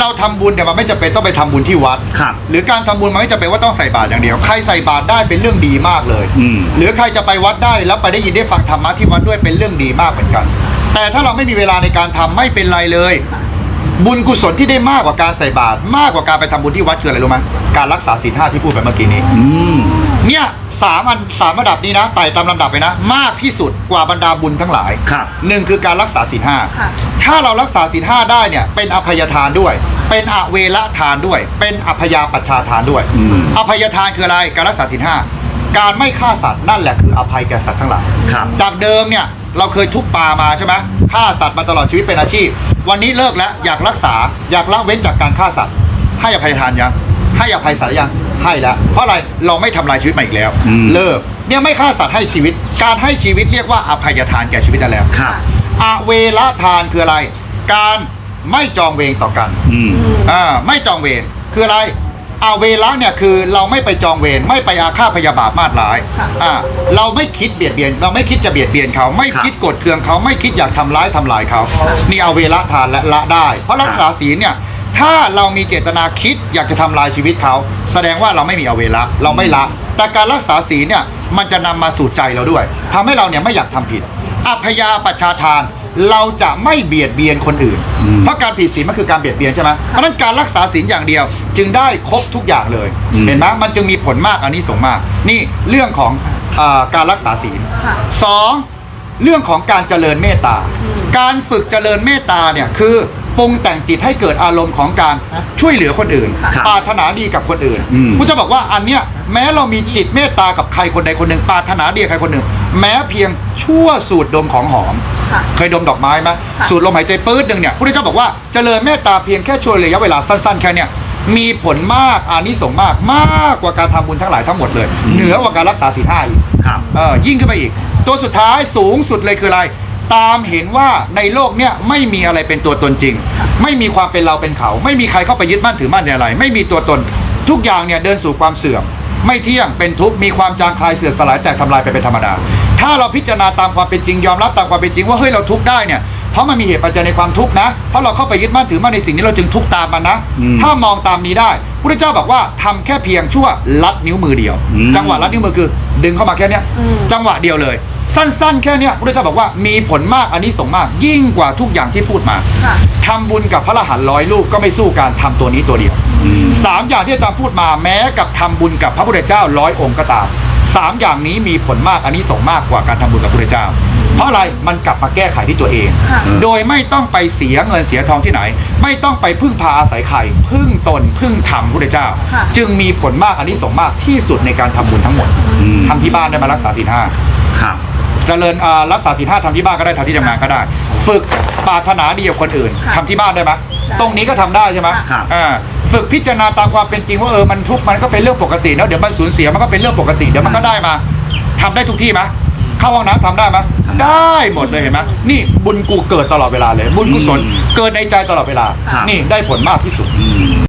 เราทำบุญเนี่ยมันไม่จำเป็นต้องไปทำบุญที่วัด ครับ หรือการทำบุญมันไม่จำเป็นว่าต้องใส่บาตรอย่างเดียว ใครใส่บาตรได้เป็นเรื่องดีมากเลย อืม หรือใครจะไปวัดได้แล้วไปได้ยินได้ฟังธรรมะที่วัดด้วยเป็นเรื่องดีมากเหมือนกัน แต่ถ้าเราไม่มีเวลาในการทำไม่เป็นไรเลย บุญกุศลที่ได้มากกว่าการใส่บาตรมากกว่าการไปทำบุญที่วัดคืออะไรรู้ไหมการรักษาศีลห้าที่พูดไปเมื่อกี้นี้ อืม เนี่ยสามอันสามระดับนี้นะไต่ตามลำดับไปนะ มากที่สุดกว่าบรรดาบุญทั้งหลายครับหนึ่งคือการรักษาศีลห้าค่ะ ถ้าเรารักษาศีลห้าได้เนี่ยเป็นอภัยทานด้วย เป็นอเวละทานด้วย เป็นอภยาปัชชาทานด้วยอืม อภัยทานคืออะไรการรักษาศีลห้าการไม่ฆ่าสัตว์นั่นแหละคืออภัยแก่สัตว์ทั้งหลาย ครับ จากเดิมเนี่ย เราเคยทุบปลามาใช่ไหมฆ่าสัตว์มาตลอดชีวิตเป็นอาชีพ วันนี้เลิกแล้วอยากรักษาอยากละเว้นจากการฆ่าสัตว์ ให้อภัยทานยังให้อภัยสัตว์ยังให้แล้วเพราะอะไรเราไม่ทำลายชีวิตมาอีกแล้วอืมเลิกเนี่ยไม่ฆ่าสัตว์ให้ชีวิต การให้ชีวิตเรียกว่าอภัยทานแก่ชีวิตนั่นแหละครับอเวละทานคืออะไร การไม่จองเวรต่อกันอืมอ่าไม่จองเวรคืออะไร อาเวละเนี่ยคือเราไม่ไปจองเวรไม่ไปอาฆาตพยาบาทมาดร้ายค่ะอ่าเราไม่คิดเบียดเบียน เราไม่คิดจะเบียดเบียนเขาไม่ครับคิดกดเคืองเขาไม่คิดอยากทำร้ายทำลายเขานี่เอาเวละทานและละได้ เพราะรักษาศีลเนี่ยถ้าเรามีเจตนาคิดอยากจะทำลายชีวิตเขา แสดงว่าเราไม่มีเอาเวละเราไม่ละ แต่การรักษาศีลเนี่ยมันจะนำมาสู่ใจเราด้วยทำให้เราเนี่ยไม่อยากทำผิดอภยาปัชชาทาน เราจะไม่เบียดเบียนคนอื่นอืมเพราะการผิดศีลมันคือการเบียดเบียนใช่ไหมเพราะฉะนั้นการรักษาศีลอย่างเดียว จึงได้ครบทุกอย่างเลยอืมเห็นไหมมันจึงมีผลมากอันนี้สงส์มาก นี่เรื่องของอาการรักษาศีลค่ะสองเรื่องของการเจริญเมตตา การฝึกเจริญเมตตาเนี่ยคือ ปรุงแต่งจิตให้เกิดอารมณ์ของการช่วยเหลือคนอื่นครับปรารถนาดีกับคนอื่นอืม พุทธเจ้าบอกว่าอันเนี้ยแม้เรามีจิตเมตตากับใครคนใดคนหนึ่งปรารถนาดีกับใครคนหนึ่ง แม้เพียงชั่วสูดดมของหอม ค่ะ เคยดมดอกไม้ไหมค่ะสูดลมหายใจปื๊ดหนึ่งเนี่ยพุทธเจ้าบอกว่าเจริญเมตตาเพียงแค่ช่วงระยะเวลาสั้นๆแค่เนี้ยมีผลมากอานิสงส์มากมากกว่าการทำบุญทั้งหลายทั้งหมดเลยอืมเหนือกว่าการรักษาศีลห้าอีก ครับ เออยิ่งขึ้นไปอีก ตัวสุดท้ายสูงสุดเลยคืออะไร ตามเห็นว่าในโลกเนี่ยไม่มีอะไรเป็นตัวตนจริง ไม่มีความเป็นเราเป็นเขา ไม่มีใครเข้าไปยึดมั่นถือมั่นในอะไร ไม่มีตัวตน ทุกอย่างเนี่ยเดินสู่ความเสื่อม ไม่เที่ยงเป็นทุกข์มีความจางคลายเสื่อมสลายแตกทำลายไปเป็นธรรมดา ถ้าเราพิจารณาตามความเป็นจริงยอมรับตามความเป็นจริงว่าเฮ้ยเราทุกข์ได้เนี่ยเพราะมันมีเหตุปัจจัยในความทุกข์นะ เพราะเราเข้าไปยึดมั่นถือมั่นในสิ่งนี้เราจึงทุกข์ตามมันนะอืมถ้ามองตามนี้ได้พระเจ้าบอกว่าทำแค่เพียงชั่วลัดนิ้วมือเดียวอืมจังหวะลัดนิ้วมือคือ ดึงเข้ามาแค่เนี้ยอืมจังหวะเดียวเลย สั้นๆ แค่เนี้ยพระเจ้าบอกว่ามีผลมากอันนี้ส่งส์มาก ยิ่งกว่าทุกอย่างที่พูดมาค่ะ ทำบุญกับพระอรหันต์ร้อยลูกก็ไม่สู้การทำตัวนี้ตัวเดียวอืมสามอย่างที่อาจารย์พูดมาแม้กับทำบุญกับพระพุทธเจ้าร้อยองค์ก็ตามสามอย่างนี้มีผลมากอันนี้ส่งส์มากกว่าการทำบุญกับพระพุทธเจ้า เพราะอะไรมันกลับมาแก้ไขที่ตัวเอง ค่ะ โดยไม่ต้องไปเสียเงินเสียทองที่ไหน ไม่ต้องไปพึ่งพาอาศัยใครพึ่งตนพึ่งธรรมพระพุทธเจ้า ค่ะ จึงมีผลมากอันนี้ส่งส์มากที่สุดในการทำบุญทั้งหมดอืมทำที่บ้านได้มารักษาศีลห้า ครับ เจริญอ่ารักษาศีลห้าทำที่บ้านก็ได้ทำที่ทำงานก็ได้ ฝึกปรารถนาดีกับคนอื่นค่ะทำที่บ้านได้ไหมตรงนี้ก็ทำได้ใช่ไหมครับ อ่าฝึกพิจารณาตามความเป็นจริงว่าเออมันทุกข์มันก็เป็นเรื่องปกติแล้วเดี๋ยวมันสูญเสียมันก็เป็นเรื่องปกติเดี๋ยวมันก็ได้มาทำได้ทุกที่ไหมเข้าห้องน้ำทำได้ไหมทำได้ได้หมดเลยเห็นไหมนี่บุญกูเกิดตลอดเวลาเลย บุญกุศลอืมเกิดในใจตลอดเวลา ครับ นี่ได้ผลมากที่สุด อืม